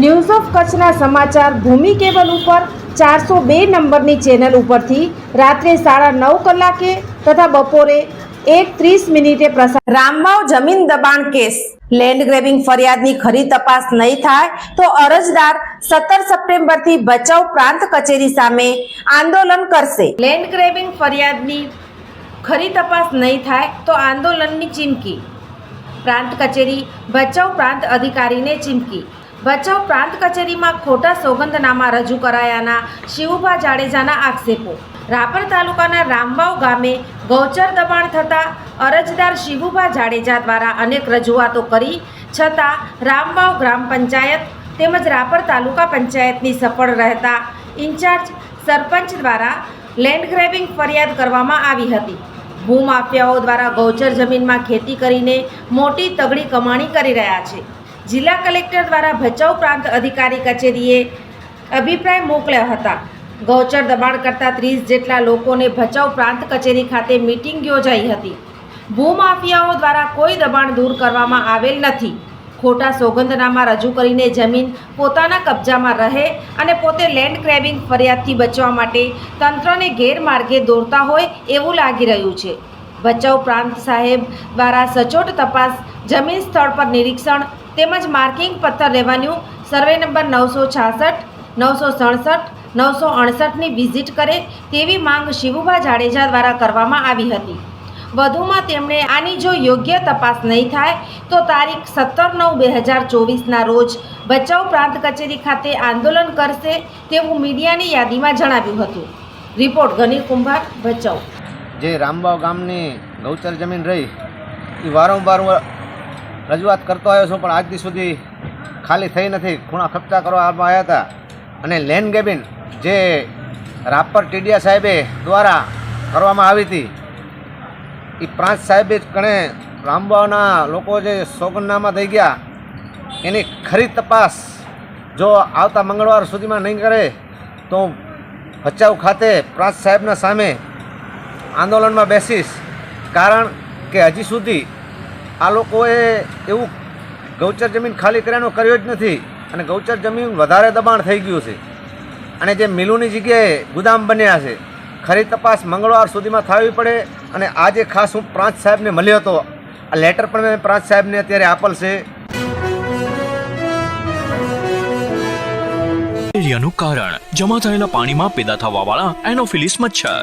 news of કચ્છના સમાચાર ભૂમિ cable ઉપર ચારસો બે નંબરની ચેનલ ઉપરથી રાત્રે સાડા નવ કલાકે તથા બપોરે એક ત્રીસ મિનિટે પ્રસાર રામવાવ જમીન દબાણ કેસ. લેન્ડ ગ્રેબિંગ ફરિયાદની ખરી તપાસ નહીં થાય તો અરજદાર સત્તર સપ્ટેમ્બરથી ભચાઉ પ્રાંત કચેરી સામે આંદોલન કરશે. લેન્ડ ગ્રેબિંગ ફરિયાદની ખરી તપાસ નહીં થાય તો આંદોલનની ચીમકી. પ્રાંત કચેરી ભચાઉ પ્રાંત અધિકારીને ચીમકી. ભચાઉ પ્રાંત કચેરીમાં ખોટા સોગંદનામા રજૂ કરાયાના શિવભા જાડેજાના આક્ષેપો. રાપર તાલુકાના રામવાવ ગામે ગૌચર દબાણ થતાં અરજદાર શિવુભા જાડેજા દ્વારા અનેક રજૂઆતો કરી, છતાં રામવાવ ગ્રામ પંચાયત તેમજ રાપર તાલુકા પંચાયતની સફળ રહેતા ઇન્ચાર્જ સરપંચ દ્વારા લેન્ડ ગ્રેબિંગ ફરિયાદ કરવામાં આવી હતી. ભૂમાફિયાઓ દ્વારા ગૌચર જમીનમાં ખેતી કરીને મોટી તગડી કમાણી કરી રહ્યા છે. જિલ્લા કલેક્ટર દ્વારા ભચાઉ પ્રાંત અધિકારી કચેરીએ અભિપ્રાય મોકલ્યા હતા. ગૌચર દબાણ કરતા ત્રીસ જેટલા લોકોને ભચાઉ પ્રાંત કચેરી ખાતે મિટિંગ યોજાઈ હતી. ભૂમાફિયાઓ દ્વારા કોઈ દબાણ દૂર કરવામાં આવેલ નથી. ખોટા સોગંદનામા રજૂ કરીને જમીન પોતાના કબજામાં રહે અને પોતે લેન્ડ ગ્રેબિંગ ફરિયાદથી બચવા માટે તંત્રને ગેરમાર્ગે દોરતા હોય એવું લાગી રહ્યું છે. ભચાઉ પ્રાંત સાહેબ દ્વારા સચોટ તપાસ જમીન સ્થળ પર નિરીક્ષણ તેમજ માર્કિંગ પથ્થર રેવન્યુ સર્વે નંબર નવસો છાસઠ, નવસો સડસઠ, નવસો અડસઠની વિઝિટ કરે તેવી માંગ શિવુભા જાડેજા દ્વારા કરવામાં આવી હતી. વધુમાં તેમણે આની જો યોગ્ય તપાસ નહીં થાય તો તારીખ સત્તર નવ બે હજાર ચોવીસના રોજ ભચાઉ પ્રાંત કચેરી ખાતે આંદોલન કરશે તેવું મીડિયાની યાદીમાં જણાવ્યું હતું. રિપોર્ટ ગનીર કુંભાર, ભચાઉ. જે રામબાવ ગામની ગૌચર જમીન રહી, એ વારંવાર રજૂઆત કરતો આવ્યો છું, પણ આજથી સુધી ખાલી થઈ નથી. ખૂણા ખપચા કરવામાં આવ્યા હતા. અને લેન ગેબિન જે રાપર ટીડિયા સાહેબે દ્વારા કરવામાં આવી હતી એ પ્રાંત સાહેબે જ કણે લાંબાના લોકો જે સોગંદનામા થઈ ગયા, એની ખરી તપાસ જો આવતા મંગળવાર સુધીમાં નહીં કરે, તો ભચાઉ ખાતે પ્રાંત સાહેબના સામે આંદોલનમાં બેસીશ. કારણ કે હજી સુધી આ લોકોએ એવું ગૌચર જમીન ખાલી કર્યાનો કર્યો જ નથી. અને ગૌચર જમીન વધારે દબાણ થઈ ગયું છે. અને જે મિલોની જગ્યાએ ગુદામ બન્યા છે, ખરી તપાસ મંગળવાર સુધીમાં થવી પડે. અને આજે ખાસ હું પ્રાંત સાહેબને મળ્યો હતો. આ લેટર પણ મેં પ્રાંત સાહેબને અત્યારે આપેલ છે. મેલેરિયાનું કારણ, જમા થયેલા પાણીમાં પેદા થવાવાળા એનોફિલિસ મચ્છર.